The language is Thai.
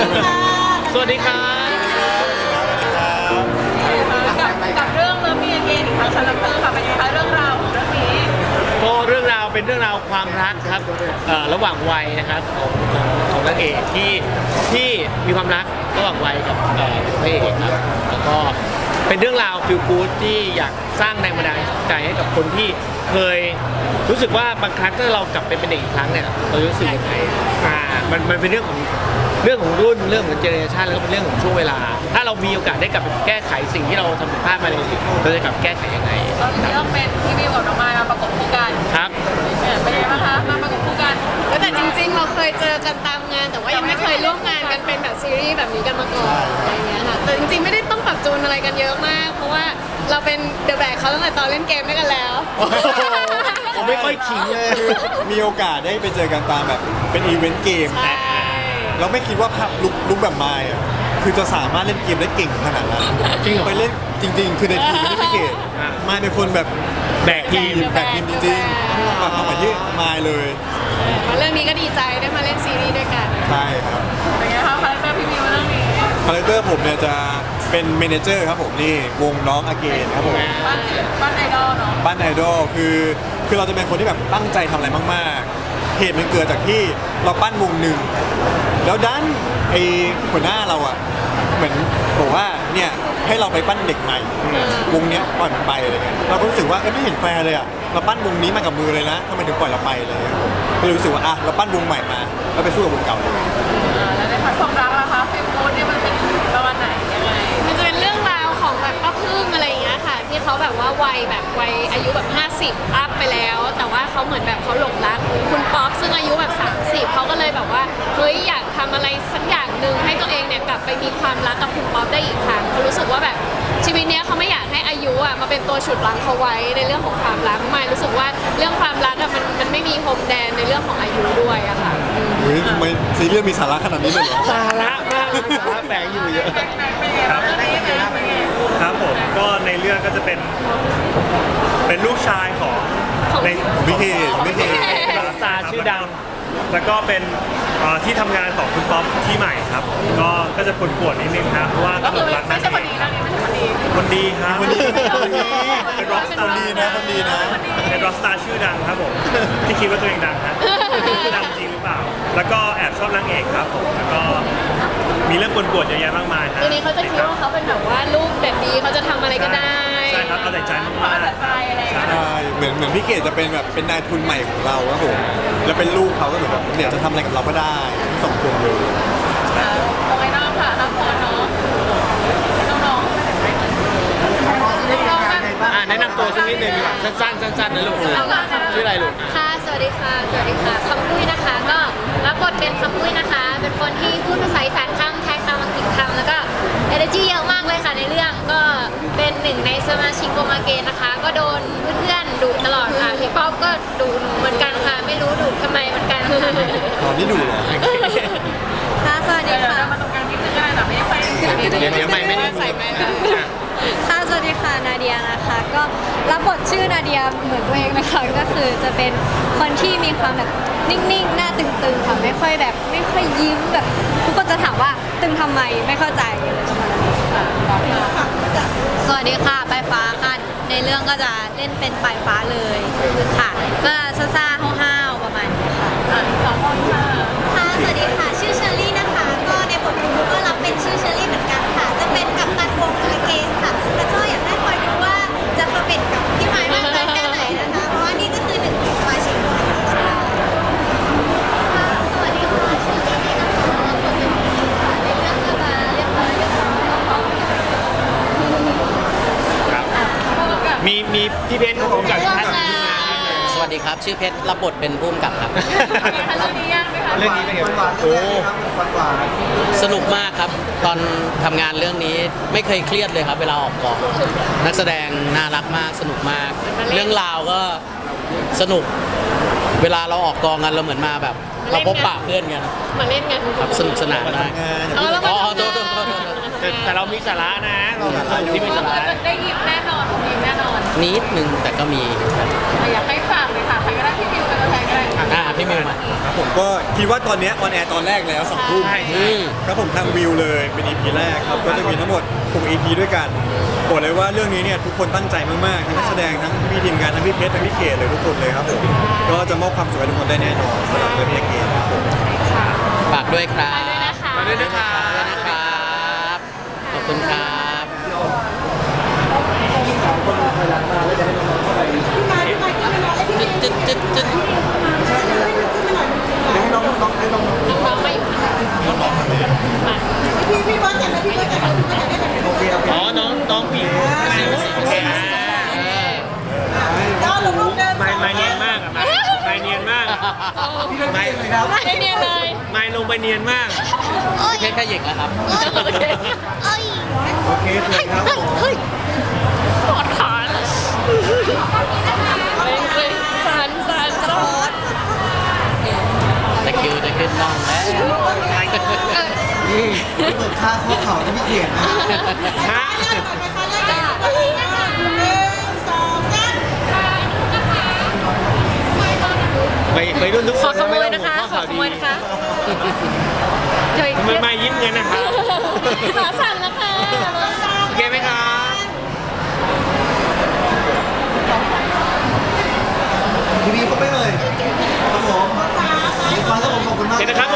ดีค่ะสวัสดีครับกับกับเรื่องเลิฟมีเกนของชาลัมเตอร์ค่ะเป็นยังไงคะเรื่องราวของเรื่องนี้ ก็เรื่องราวเป็นเรื่องราวความรักครับเอ่อระหว่างวัยนะครับของของของนางเอกที่ที่มีความรักระหว่างวัยกับเอ่อพระเอกครับแล้วก็เป็นเรื่องราวฟิลกูดที่อยากสร้างแรงบันดาลใจให้กับคนที่ เคยรู้สึกว่าบางครั้งถ้าเรากลับไปเป็นเด็กอีกครั้งเนี่ยเรารู้สึกยังไงอ่ามันมันเป็นเรื่องของเรื่องของรุ่นเรื่องของเจเนอเรชันแล้วก็เป็นเรื่องของช่วงเวลา ถ้าเรามีโอกาสได้กลับไปแก้ไขสิ่งที่เราทำผิดพลาดมาในอดีตเราจะกลับแก้ไขยังไง ตอนนี้ต้องเป็นพี่วิวกับน้องมายมาประกบคู่กันครับ เนี่ยเป็นยังไงบ้างคะมาประกบคู่กันแต่จ ริงๆ เราเคยเจอกันตามงาน แต่ว่ายังไม่เคยร่วมงานกันเป็นแบบซีรีส์แบบนี้กันมาก่อนอะไรเงี้ยค่ะแต่จริงๆไม่ได้ต้องปรับจูนอะไรกันเยอะมาก เพราะว่าเราเป็นเดอะแบกเขาตั้งแต่ตอนเล่นเกมด้วยกันแล้ว ผมไม่ค่อยขิงเลยมีโอกาสได้ไปเจอกันตามแบบเป็นอีเวนต์เกม ใช่เราไม่คิดว่าภาพลุกลุกแบบมายอะคือจะสามารถเล่นเกมได้เก่งขนาดนั้นจริงเหรอ ไปเล่นจริง ๆ คือในทีมไม่ได้พี่เกดอะมายเป็นคนแบบ แบกทีม แบกทีมจริงๆมาเข้า มาที่มายเลยมาเรื่องนี้ก็ดีใจได้มาเล่นซีรีส์ด้วยกัน ใช่ครับเป็นไงคะคาแรคเตอร์พี่วิวเรื่องนี้คาแรคเตอร์ผมเนี่ยจะเป็นเมเนเจอร์ครับผมนี่วงน้องอาเกนครับผมบ้านบ้านไอดอลเนาะบ้านไอดอลคือคือเราจะเป็นคนที่แบบตั้งใจทำอะไรมาก ๆ เหตุมันเกิดจากที่เราปั้นวงหนึ่งแล้วด้านไอหัวหน้าเราอะเหมือนบอกว่าเนี่ยให้เราไปปั้นเด็กใหม่วงเนี้ยปล่อยมันไปอะไรเงี้ยเราก็รู้สึกว่าเอ้ยไม่เห็นแฟร์เลยอะ เราปั้นวงนี้มากับมือเลยนะทำไมถึงปล่อยเราไปเลยก็เลยรู้สึกว่าอะเราปั้นวงใหม่มาแล้วไปสู้กับวงเก่าเลย อ่าแล้วในพาร์ทความรักล่ะคะฟิลโค้ดเนี่ยมันเป็นประมาณไหนยังไงมันจะเป็นเรื่องราวของแบบป้าพึ่งอะไรอย่างเงี้ยค่ะ ที่เขาแบบว่าวัยแบบวัยอายุแบบ 50 อัพไปแล้ว แต่ว่าเขาเหมือนแบบเขาหลงรักคุณป๊อปซึ่งอายุแบบ 30 เขาก็เลยแบบว่าเฮ้ยอยากทำอะไรสักอย่างหนึ่งให้ตัวเองเนี่ยกลับไปมีความรักกับคุณป๊อปได้อีกครั้งเขารู้สึกว่าแบบ ชีวิตเนี้ยเขาไม่อยากให้อายุอะมาเป็นตัวฉุดรั้งเขาไว้ในเรื่องของความรักไม่รู้สึกว่าเรื่องความรักอะมันมันไม่มีพรมแดนในเรื่องของอายุด้วยอะค่ะเฮ้ยทำไมซีรีส์มีสาระขนาดนี้เลยเหรอ สาระมากเลยสาระแฝงอยู่เยอะเป็นไงเป็นไงบ้างเรื่องนี้เป็นไงเป็นไงครับผมก็ในเรื่องก็จะเป็นเป็นลูกชายของของ ในวิเทศวิเทศดาราสตาร์ชื่อดัง แล้วก็เป็นเอ่อที่ทำงานของคุณป๊อปที่ใหม่ครับ ก็ก็จะปวดๆนิดนึงครับเพราะว่าก็ก็คือหลงรักไม่นั่นใช่เอคนดีงเรื่องนี้ไม่ใช่คนดีคนดีครับคนดีเป็นร็อกสตาคนร์ดีนะคนดีนะเป็นร็อกสตาร์ชื่อดังครับผมที่คิดว่าตัวเองดังฮะดังจริงหรือเปล่า แล้วก็แอบชอบนางเอกครับผมแล้วก็มีเรื่องปวดๆเยอะแยะมากมายฮะทีนี้เขาจะคิดว่าเขาเป็นแบบว่าลูกเด็ดดี เหมือนเหมือนพี่เกดจะเป็นแบบเป็นนายทุนใหม่ของเราครับผมแล้วเป็นลูกเขาก็เหมือนแบบเนี่ยจะทำอะไรกับเราก็ได้ทั้งสองคนเลยอ่าตรงไอ้น้องค่ะน้องพรเนาะน้องๆน้องๆแบบอ่าแนะนำตัวสักนิดหนึ่งดีกว่าสั้นๆสั้นๆนะลูกชื่ออะไรลูกค่ะ สวัสดีค่ะ สวัสดีค่ะคำปุ้ยนะคะ ก็รับบทเป็นคำปุ้ยนะคะ เป็นคนที่พูดภาษาอีสานคำไทยคำอังกฤษคำแล้วก็เอเนจีเยอะมากเลยค่ะในเรื่อง ก็เป็น หนึ่งในสมาชิกโปรมาเกนนะคะ ก็โดนเพื่อนๆดุตลอดค่ะพี่ป๊อปก็ดุหนูเหมือนกันค่ะ ไม่รู้ดุทำไมเหมือนกันค่ะตอนนี้ดูเหรอค่ะสวัสเดี๋ดียวค่ะเรามาตรงกลางนิดนึงก็ได้แต่ไม่ได้ไปถึงนิดนึงเดี๋ยวเดี๋ยวไม่ไม่ได้ใส่แมสนะอะค่ะสวัสดีค่ะนาเดียนะคะ ก็รับบทชื่อนาเดียเหมือนตัวเองนะคะก็คือจะเป็นคนที่มีความแบบนิ่งๆ หน้าตึงๆค่ะไม่ค่อยแบบไม่ค่อยยิ้มแบบทุกคนจะถามว่าตึงทำไมไม่เข้าใจ สวัสดีค่ะปลายฟ้าค่ะ ในเรื่องก็จะเล่นเป็นปลายฟ้าเลยค่ะ ก็ซ่าๆห้าวๆประมาณนี้ค่ะสองคนค่ะ ค่ะ สวัสดีค่ะ ชื่อเชอรี่นะคะ ก็ในบทนี้ก็รับเป็นชื่อเชอรี่ มีมีพี่เบนซ์ของผมกับท่านที่มาสวัสดีครับ ชื่อเพชรรับบทเป็นผู้กำกับครับเป็นไงคะเรื่องนี้ยากไหมคะเรื่องนี้เป็นไงบ้างโอ้สนุกมากครับ ตอนทำงานเรื่องนี้ไม่เคยเครียดเลยครับ เวลาออกกองนักแสดงน่ารักมากสนุกมาก เรื่องราวก็สนุก เวลาเราออกกองกันเราเหมือนมาแบบ เราพบปะเพื่อนกันมาเล่นกันครับสนุกสนานมากงานเออแล้วมาอ๋อทำโทงาษโทษโทษโทษนแต่แต่เรามีสาระนะ เราเป็นคนที่มีสาระได้ยินแน่นอ นผมยินแน่นอนนิดนึงแต่ก็มีครับอยากให้ฝากเลยค่ะ ใครก็ได้ที่วิวเป็นตัวแทนก็ได้อ่าพี่มิวมา ครับผมก็คิดว่าตอนเนี้ออนแอร์ตอนแรกแล้วสองทุ่มใช่อืม ครับผมทางวิวเลยเป็น EP แรกครับก็จะมีทั้งหมด6 EP ด้วยกันบอกเลยว่าเรื่องนี้เนี่ยทุกคนตั้งใจมากๆทั้งนักแสดงทั้งพี่ทีมงานทั้งพี่เพชรทั้งพี่เกดเลยทุกคนเลยครับผมก็จะมอบความสุขให้ทุกคนได้แน่นอนสำหรับเรื่องนี้เกมครับผม ฝากด้วยครับด้วยนะคะมาด้วยนะคะ ฝากด้วยนะครับ ขอบคุณครับ จึ๊ดจึ๊ดจึ๊ดจึ๊ด น้องๆมาอยู่ข้างหลังมา อ๋อ น้อง น้องผิงโอเคอ่า ไม่ไม่เนียนมากอะไม่ไม่เนียนมากไม่ไม่เนียนเลยไม่ลงไปเนียนมากเพชรขยิกแล้วครับโอเคโอเคเลยครับผมเฮ้ยปวดขาเลยเกรงเกรงสันสันตลอดตะคริวจะขึ้นน่องแล้วค่าข้อเข่าที่พี่เกียรตินะฮะ ไปไปรุ่นทุกขคอนขโมยนะคะไม่ขอต้องขห่โมวยงนะคะเดี๋ยวอีกทำไมไม่ยิ้มเงินนะคะขาสั่นนะคะโอเคไหมครับทีนี้ก็ไม่เลยครับผมขอบคุณมากโอเคนะครับผม